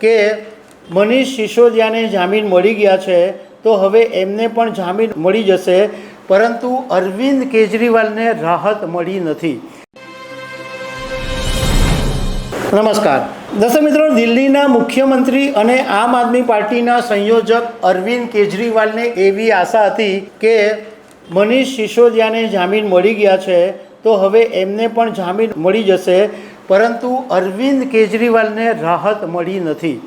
કે મનીષ સિસોદિયાને જામીન મળી ગયા છે, તો હવે એમને પણ જામીન મળી જશે. પરંતુ અરવિંદ કેજરીવાલને રાહત મળી નથી. નમસ્કાર. દર્શક મિત્રો, દિલ્હીના મુખ્યમંત્રી અને આમ આદમી પાર્ટીના સંયોજક અરવિંદ કેજરીવાલને એવી આશા હતી કે મનીષ સિસોદિયાને જામીન મળી ગયા છે, તો હવે એમને પણ જામીન મળી જશે. પરંતુ અરવિંદ કેજરીવાલને રાહત મળી નથી.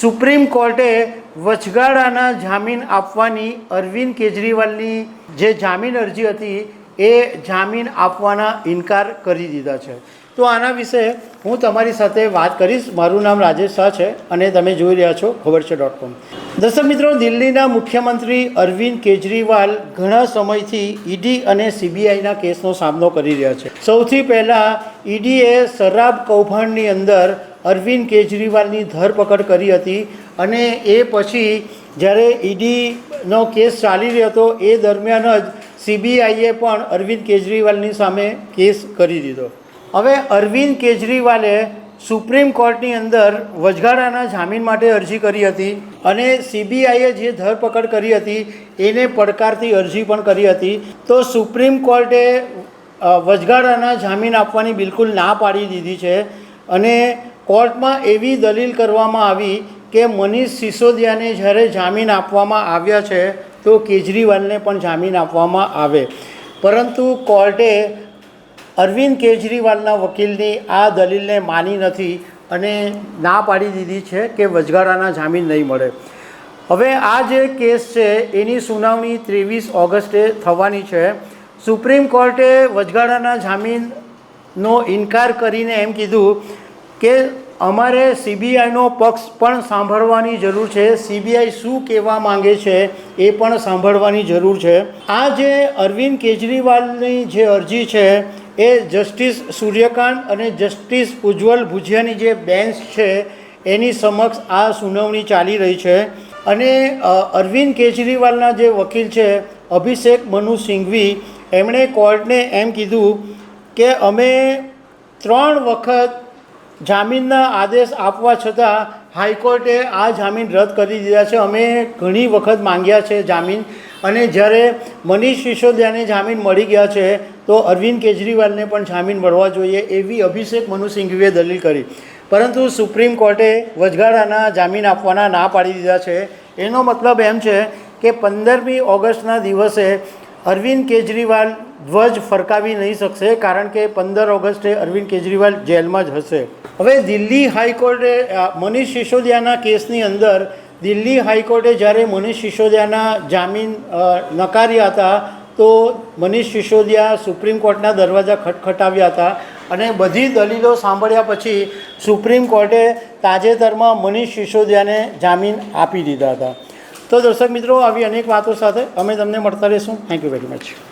સુપ્રીમ કોર્ટે વચગાળાના જામીન આપવાની અરવિંદ કેજરીવાલની જે જામીન અરજી હતી એ જામીન આપવાના ઇનકાર કરી દીધા છે. તો આના વિશે હું તમારી સાથે વાત કરીશ. મારું નામ રાજેશ શાહ છે અને તમે જોઈ રહ્યા છો ખબર છે ડોટ કોમ દર્શક મિત્રો, દિલ્હીના મુખ્યમંત્રી અરવિંદ કેજરીવાલ ઘણા સમયથી ઈડી અને સીબીઆઈના કેસનો સામનો કરી રહ્યા છે. સૌથી પહેલાં ઈડીએ શરાબ કૌભાંડની અંદર અરવિંદ કેજરીવાલની ધરપકડ કરી હતી અને એ પછી જ્યારે ઈડીનો કેસ ચાલી રહ્યો હતો, એ દરમિયાન જ સીબીઆઈએ પણ અરવિંદ કેજરીવાલની સામે કેસ કરી દીધો. હવે અરવિંદ કેજરીવાલે સુપ્રીમ કોર્ટની અંદર વચગાળાના જામીન માટે અરજી કરી હતી અને સીબીઆઈએ જે ધરપકડ કરી હતી, એને પડકારતી અરજી પણ કરી હતી. તો સુપ્રીમ કોર્ટે વચગાળાના જામીન આપવાની બિલકુલ ના પાડી દીધી છે અને કોર્ટમાં એવી દલીલ કરવામાં આવી કે મનીષ સિસોદિયાને જ્યારે જામીન આપવામાં આવ્યા છે, તો કેજરીવાલને પણ જામીન આપવામાં આવે. પરંતુ કોર્ટે અરવિંદ કેજરીવાલના વકીલની આ દલીલને માની નથી અને ના પાડી દીધી છે કે વચગાળાના જામીન નહીં મળે. હવે આ જે કેસ છે, એની સુનાવણી ત્રેવીસ ઓગસ્ટે થવાની છે. સુપ્રીમ કોર્ટે વચગાળાના જામીનનો ઇનકાર કરીને એમ કીધું કે અમારે સીબીઆઈનો પક્ષ પણ સાંભળવાની જરૂર છે. સીબીઆઈ શું કહેવા માંગે છે એ પણ સાંભળવાની જરૂર છે. આ જે અરવિંદ કેજરીવાલની જે અરજી છે એ જસ્ટિસ સૂર્યકાંત અને જસ્ટિસ ઉજ્જવલ ભુજિયાની જે બેન્ચ છે એની સમક્ષ આ સુનાવણી ચાલી રહી છે. અને અરવિંદ કેજરીવાલના જે વકીલ છે અભિષેક મનુ સિંઘવી, એમણે કોર્ટને એમ કીધું કે અમે ત્રણ વખત જામીનના આદેશ આપવા છતાં હાઈકોર્ટે આ જામીન રદ કરી દીધા છે. અમે ઘણી વખત માંગ્યા છે જામીન અને જ્યારે મનીષ સિસોદિયાને જામીન મળી ગયા છે, તો અરવિંદ કેજરીવાલને પણ જામીન મળવા જોઈએ એવી અભિષેક મનુ સિંઘવીએ દલીલ કરી. પરંતુ સુપ્રીમ કોર્ટે વચગાળાના જામીન આપવાના ના પાડી દીધા છે. એનો મતલબ એમ છે કે પંદરમી ઓગસ્ટના દિવસે અરવિંદ કેજરીવાલ ધ્વજ ફરકાવી નહીં શકશે કારણ કે પંદર ઓગસ્ટે અરવિંદ કેજરીવાલ જેલમાં જ હશે. હવે દિલ્હી હાઈકોર્ટે મનીષ સિસોદિયાના કેસની અંદર દિલ્હી હાઈકોર્ટે જ્યારે મનીષ સિસોદિયાના જામીન નકાર્યા હતા, તો મનીષ સિસોદિયા સુપ્રીમ કોર્ટના દરવાજા ખટખટાવ્યા હતા અને બધી દલીલો સાંભળ્યા પછી સુપ્રીમ કોર્ટે તાજેતરમાં મનીષ સિસોદિયાને જામીન આપી દીધા હતા. તો દર્શક મિત્રો, આવી અનેક વાતો સાથે અમે તમને મળતા રહીશું. Thank you very much